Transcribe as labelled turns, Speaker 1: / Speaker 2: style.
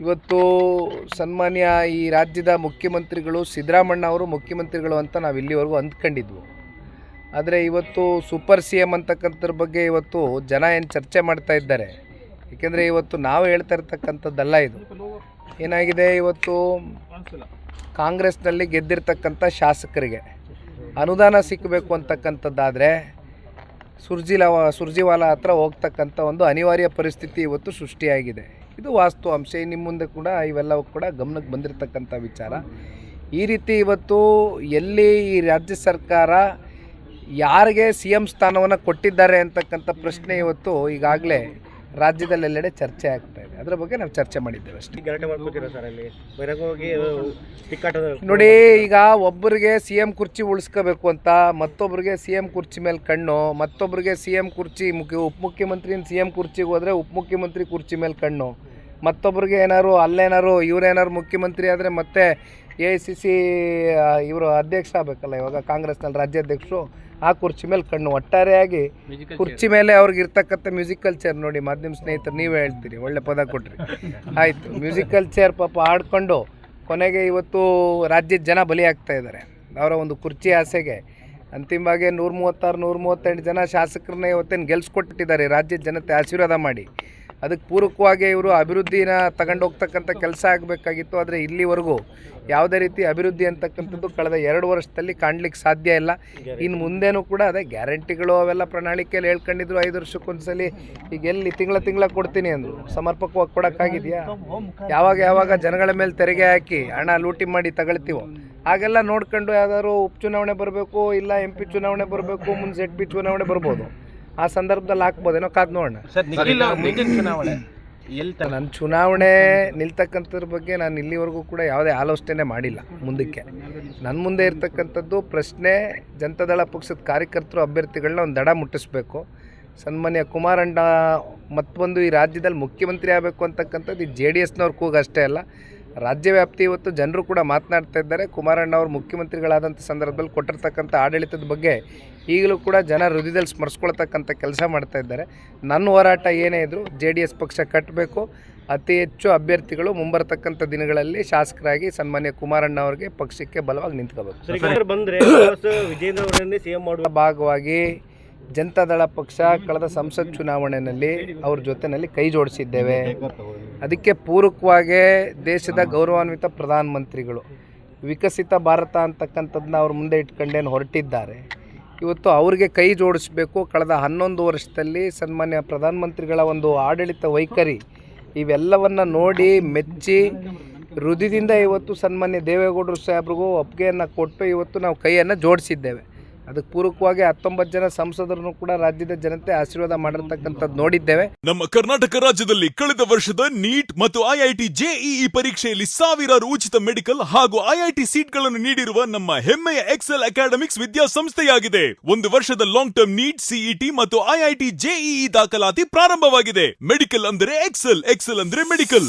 Speaker 1: ಇವತ್ತು ಸನ್ಮಾನ್ಯ ಈ ರಾಜ್ಯದ ಮುಖ್ಯಮಂತ್ರಿಗಳು ಸಿದ್ದರಾಮಣ್ಣ ಅವರು ಮುಖ್ಯಮಂತ್ರಿಗಳು ಅಂತ ನಾವು ಇಲ್ಲಿವರೆಗೂ ಅಂದ್ಕೊಂಡಿದ್ವು. ಆದರೆ ಇವತ್ತು ಸೂಪರ್ ಸಿ ಎಂ ಅಂತಕ್ಕಂಥದ್ರ ಬಗ್ಗೆ ಇವತ್ತು ಜನ ಏನು ಚರ್ಚೆ ಮಾಡ್ತಾ ಇದ್ದಾರೆ. ಏಕೆಂದರೆ ಇವತ್ತು ನಾವು ಹೇಳ್ತಾ ಇರ್ತಕ್ಕಂಥದ್ದಲ್ಲ ಇದು. ಏನಾಗಿದೆ ಇವತ್ತು ಕಾಂಗ್ರೆಸ್ನಲ್ಲಿ ಗೆದ್ದಿರ್ತಕ್ಕಂಥ ಶಾಸಕರಿಗೆ ಅನುದಾನ ಸಿಕ್ಕಬೇಕು ಅಂತಕ್ಕಂಥದ್ದಾದರೆ ಸುರ್ಜಿಲಾ ಸುರ್ಜಿವಾಲ ಹತ್ರ ಹೋಗ್ತಕ್ಕಂಥ ಒಂದು ಅನಿವಾರ್ಯ ಪರಿಸ್ಥಿತಿ ಇವತ್ತು ಸೃಷ್ಟಿಯಾಗಿದೆ. ಇದು ವಾಸ್ತು ಅಂಶ. ನಿಮ್ಮ ಮುಂದೆ ಕೂಡ ಇವೆಲ್ಲವೂ ಕೂಡ ಗಮನಕ್ಕೆ ಬಂದಿರತಕ್ಕಂಥ ವಿಚಾರ. ಈ ರೀತಿ ಇವತ್ತು ಎಲ್ಲಿ ಈ ರಾಜ್ಯ ಸರ್ಕಾರ ಯಾರಿಗೆ ಸಿ ಎಂ ಸ್ಥಾನವನ್ನು ಕೊಟ್ಟಿದ್ದಾರೆ ಅಂತಕ್ಕಂಥ ಪ್ರಶ್ನೆ ಇವತ್ತು ಈಗಾಗಲೇ ರಾಜ್ಯದಲ್ಲೆಲ್ಲೆಡೆ ಚರ್ಚೆ ಆಗ್ತಾ ಅದರ ಬಗ್ಗೆ ನಾವು ಚರ್ಚೆ ಮಾಡಿದ್ದೇವೆ ಅಷ್ಟೇ.
Speaker 2: ಗಲಾಟೆ ಮಾಡ್ಕೋತೀರಾ ಸರ್ ಅಲ್ಲಿ?
Speaker 1: ನೋಡಿ ಈಗ ಒಬ್ಬರಿಗೆ ಸಿ ಎಂ ಕುರ್ಚಿ ಉಳಿಸ್ಕೋಬೇಕು ಅಂತ ಮತ್ತೊಬ್ಬರಿಗೆ ಸಿ ಎಂ ಕುರ್ಚಿ ಮೇಲೆ ಕಣ್ಣು ಮತ್ತೊಬ್ಬರಿಗೆ ಸಿ ಎಂ ಕುರ್ಚಿ ಮುಖ್ಯ ಉಪಮುಖ್ಯಮಂತ್ರಿ ಸಿ ಎಂ ಕುರ್ಚಿಗೆ ಹೋದರೆ ಉಪಮುಖ್ಯಮಂತ್ರಿ ಕುರ್ಚಿ ಮೇಲೆ ಕಣ್ಣು. ಮತ್ತೊಬ್ಬರಿಗೆ ಏನಾರು ಅಲ್ಲೇನಾರು ಇವ್ರೇನಾರು ಮುಖ್ಯಮಂತ್ರಿ ಆದರೆ ಮತ್ತೆ ಎ ಐ ಸಿ ಸಿ ಇವರು ಅಧ್ಯಕ್ಷ ಆಗಬೇಕಲ್ಲ ಇವಾಗ ಕಾಂಗ್ರೆಸ್ನಲ್ಲಿ ರಾಜ್ಯಾಧ್ಯಕ್ಷರು ಆ ಕುರ್ಚಿ ಮೇಲೆ ಕಣ್ಣು ಒಟ್ಟಾರೆಯಾಗಿ ಕುರ್ಚಿ ಮೇಲೆ ಅವ್ರಿಗೆ ಇರ್ತಕ್ಕಂಥ ಮ್ಯೂಸಿಕಲ್ ಚೇರ್ ನೋಡಿ ಮಾಧ್ಯಮ ಸ್ನೇಹಿತರು ನೀವೇ ಹೇಳ್ತೀರಿ ಒಳ್ಳೆ ಪದ ಕೊಟ್ರಿ. ಆಯಿತು ಮ್ಯೂಸಿಕಲ್ ಚೇರ್ ಪಾಪ ಆಡ್ಕೊಂಡು ಕೊನೆಗೆ ಇವತ್ತು ರಾಜ್ಯದ ಜನ ಬಲಿಯಾಗ್ತಾ ಇದ್ದಾರೆ. ಅವರ ಒಂದು ಕುರ್ಚಿ ಆಸೆಗೆ ಅಂತಿಮವಾಗಿ ನೂರ ಮೂವತ್ತಾರು ನೂರ ಮೂವತ್ತೆಂಟು ಜನ ಶಾಸಕರನ್ನ ಇವತ್ತೇನು ಗೆಲ್ಸ್ಕೊಟ್ಟಿದ್ದಾರೆ ರಾಜ್ಯದ ಜನತೆ ಆಶೀರ್ವಾದ ಮಾಡಿ. ಅದಕ್ಕೆ ಪೂರಕವಾಗಿ ಇವರು ಅಭಿವೃದ್ಧಿನ ತಗೊಂಡು ಹೋಗ್ತಕ್ಕಂಥ ಕೆಲಸ ಆಗಬೇಕಾಗಿತ್ತು. ಆದರೆ ಇಲ್ಲಿವರೆಗೂ ಯಾವುದೇ ರೀತಿ ಅಭಿವೃದ್ಧಿ ಅಂತಕ್ಕಂಥದ್ದು ಕಳೆದ ಎರಡು ವರ್ಷದಲ್ಲಿ ಕಾಣ್ಲಿಕ್ಕೆ ಸಾಧ್ಯ ಇಲ್ಲ. ಇನ್ನು ಮುಂದೇನೂ ಕೂಡ ಅದೇ ಗ್ಯಾರಂಟಿಗಳು ಅವೆಲ್ಲ ಪ್ರಣಾಳಿಕೆಯಲ್ಲಿ ಹೇಳ್ಕೊಂಡಿದ್ರು ಐದು ವರ್ಷಕ್ಕೊಂದ್ಸಲಿ. ಈಗ ಎಲ್ಲಿ ತಿಂಗಳ ತಿಂಗಳ ಕೊಡ್ತೀನಿ ಅಂದರು. ಸಮರ್ಪಕವಾಗಿ ಕೊಡೋಕ್ಕಾಗಿದೆಯಾ? ಯಾವಾಗ ಯಾವಾಗ ಜನಗಳ ಮೇಲೆ ತೆರಿಗೆ ಹಾಕಿ ಹಣ ಲೂಟಿ ಮಾಡಿ ತಗೊಳ್ತೀವೋ? ಹಾಗೆಲ್ಲ ನೋಡ್ಕೊಂಡು ಯಾವ್ದಾದ್ರು ಉಪಚುನಾವಣೆ ಬರಬೇಕು ಇಲ್ಲ ಎಂ ಪಿ ಚುನಾವಣೆ ಬರಬೇಕು, ಮುಂದೆ ಜೆಡ್ ಪಿ ಚುನಾವಣೆ ಬರ್ಬೋದು. ಆ ಸಂದರ್ಭದಲ್ಲಿ ಹಾಕ್ಬೋದೇನೋ ಕಾದ್ ನೋಡೋಣ.
Speaker 2: ಸರ್ ನಿಖಿಲ್ ಮುಂದಿನ ಚುನಾವಣೆ ಎಲ್ಲಿ
Speaker 1: ನನ್ನ ಚುನಾವಣೆ ನಿಲ್ತಕ್ಕಂಥದ್ರ ಬಗ್ಗೆ ನಾನು ಇಲ್ಲಿವರೆಗೂ ಕೂಡ ಯಾವುದೇ ಆಲೋಚನೆ ಮಾಡಿಲ್ಲ ಮುಂದಕ್ಕೆ. ನನ್ನ ಮುಂದೆ ಇರ್ತಕ್ಕಂಥದ್ದು ಪ್ರಶ್ನೆ ಜನತಾದಳ ಪಕ್ಷದ ಕಾರ್ಯಕರ್ತರು ಅಭ್ಯರ್ಥಿಗಳನ್ನ ಒಂದು ದಡ ಮುಟ್ಟಿಸ್ಬೇಕು. ಸನ್ಮಾನ್ಯ ಕುಮಾರಣ್ಣ ಮತ್ತೊಂದು ಈ ರಾಜ್ಯದಲ್ಲಿ ಮುಖ್ಯಮಂತ್ರಿ ಆಗಬೇಕು ಅಂತಕ್ಕಂಥದ್ದು ಈ ಜೆ ಡಿ ಎಸ್ನವ್ರ ಕೂಗು ಅಷ್ಟೇ ಅಲ್ಲ. ರಾಜ್ಯ ವ್ಯಾಪ್ತಿ ಇವತ್ತು ಜನರು ಕೂಡ ಮಾತನಾಡ್ತಾ ಇದ್ದಾರೆ. ಕುಮಾರಣ್ಣ ಅವರು ಮುಖ್ಯಮಂತ್ರಿಗಳಾದಂಥ ಸಂದರ್ಭದಲ್ಲಿ ಕೊಟ್ಟಿರ್ತಕ್ಕಂಥ ಆಡಳಿತದ ಬಗ್ಗೆ ಈಗಲೂ ಕೂಡ ಜನ ಹೃದಯದಲ್ಲಿ ಸ್ಮರಿಸ್ಕೊಳ್ತಕ್ಕಂಥ ಕೆಲಸ ಮಾಡ್ತಾ ಇದ್ದಾರೆ. ನನ್ನ ಹೋರಾಟ ಏನೇ ಇದ್ದರೂ ಜೆ ಡಿ ಎಸ್ ಪಕ್ಷ ಕಟ್ಟಬೇಕು. ಅತಿ ಹೆಚ್ಚು ಅಭ್ಯರ್ಥಿಗಳು ಮುಂಬರ್ತಕ್ಕಂಥ ದಿನಗಳಲ್ಲಿ ಶಾಸಕರಾಗಿ ಸನ್ಮಾನ್ಯ ಕುಮಾರಣ್ಣ ಅವರಿಗೆ ಪಕ್ಷಕ್ಕೆ ಬಲವಾಗಿ ನಿಂತ್ಕೋಬೇಕು.
Speaker 2: ಬಂದರೆ ವಿಜೇಂದ್ರ ಅವರನ್ನೇ ಸಿಎಂ ಮಾಡುವ
Speaker 1: ಭಾಗವಾಗಿ ಜನತಾದಳ ಪಕ್ಷ ಕಳೆದ ಸಂಸತ್ ಚುನಾವಣೆಯಲ್ಲಿ ಅವ್ರ ಜೊತೆಯಲ್ಲಿ ಕೈ ಜೋಡಿಸಿದ್ದೇವೆ. ಅದಕ್ಕೆ ಪೂರಕವಾಗಿ ದೇಶದ ಗೌರವಾನ್ವಿತ ಪ್ರಧಾನಮಂತ್ರಿಗಳು. ವಿಕಸಿತ ಭಾರತ ಅಂತಕ್ಕಂಥದ್ದನ್ನ ಅವ್ರ ಮುಂದೆ ಇಟ್ಕೊಂಡೇನು ಹೊರಟಿದ್ದಾರೆ. ಇವತ್ತು ಅವ್ರಿಗೆ ಕೈ ಜೋಡಿಸ್ಬೇಕು. ಕಳೆದ ಹನ್ನೊಂದು ವರ್ಷದಲ್ಲಿ ಸನ್ಮಾನ್ಯ ಪ್ರಧಾನಮಂತ್ರಿಗಳ ಒಂದು ಆಡಳಿತ ವೈಖರಿ ಇವೆಲ್ಲವನ್ನು ನೋಡಿ ಮೆಚ್ಚಿ ಹೃದಯದಿಂದ ಇವತ್ತು ಸನ್ಮಾನ್ಯ ದೇವೇಗೌಡರು ಸಾಹೇಬ್ರಿಗೂ ಒಪ್ಪಿಗೆಯನ್ನು ಕೊಟ್ಟು ಇವತ್ತು ನಾವು ಕೈಯನ್ನು ಜೋಡಿಸಿದ್ದೇವೆ. ಅದಕ್ಕೆ ಪೂರಕವಾಗಿ ಹತ್ತೊಂಬತ್ತು ಜನ ಸಂಸದರನ್ನು ಕೂಡ ರಾಜ್ಯದ ಜನತೆ ಆಶೀರ್ವಾದ ಮಾಡಿರ್ತಕ್ಕಂಥದ್ದು ನೋಡಿದ್ದೇವೆ.
Speaker 3: ನಮ್ಮ ಕರ್ನಾಟಕ ರಾಜ್ಯದಲ್ಲಿ ಕಳೆದ ವರ್ಷದ ನೀಟ್ ಮತ್ತು ಐಐಟಿ ಜೆಇಇ ಪರೀಕ್ಷೆಯಲ್ಲಿ ಸಾವಿರಾರು ಉಚಿತ ಮೆಡಿಕಲ್ ಹಾಗೂ ಐಐಟಿ ಸೀಟ್ಗಳನ್ನು ನೀಡಿರುವ ನಮ್ಮ ಹೆಮ್ಮೆಯ ಎಕ್ಸೆಲ್ ಅಕಾಡೆಮಿಕ್ಸ್ ವಿದ್ಯಾಸಂಸ್ಥೆಯಾಗಿದೆ. ಒಂದು ವರ್ಷದ ಲಾಂಗ್ ಟರ್ಮ್ ನೀಟ್, ಸಿಇಟಿ ಮತ್ತು ಐಐಟಿ ಜೆಇಇ ದಾಖಲಾತಿ ಪ್ರಾರಂಭವಾಗಿದೆ. ಮೆಡಿಕಲ್ ಅಂದರೆ ಎಕ್ಸೆಲ್ ಎಕ್ಸೆಲ್ ಅಂದ್ರೆ ಮೆಡಿಕಲ್.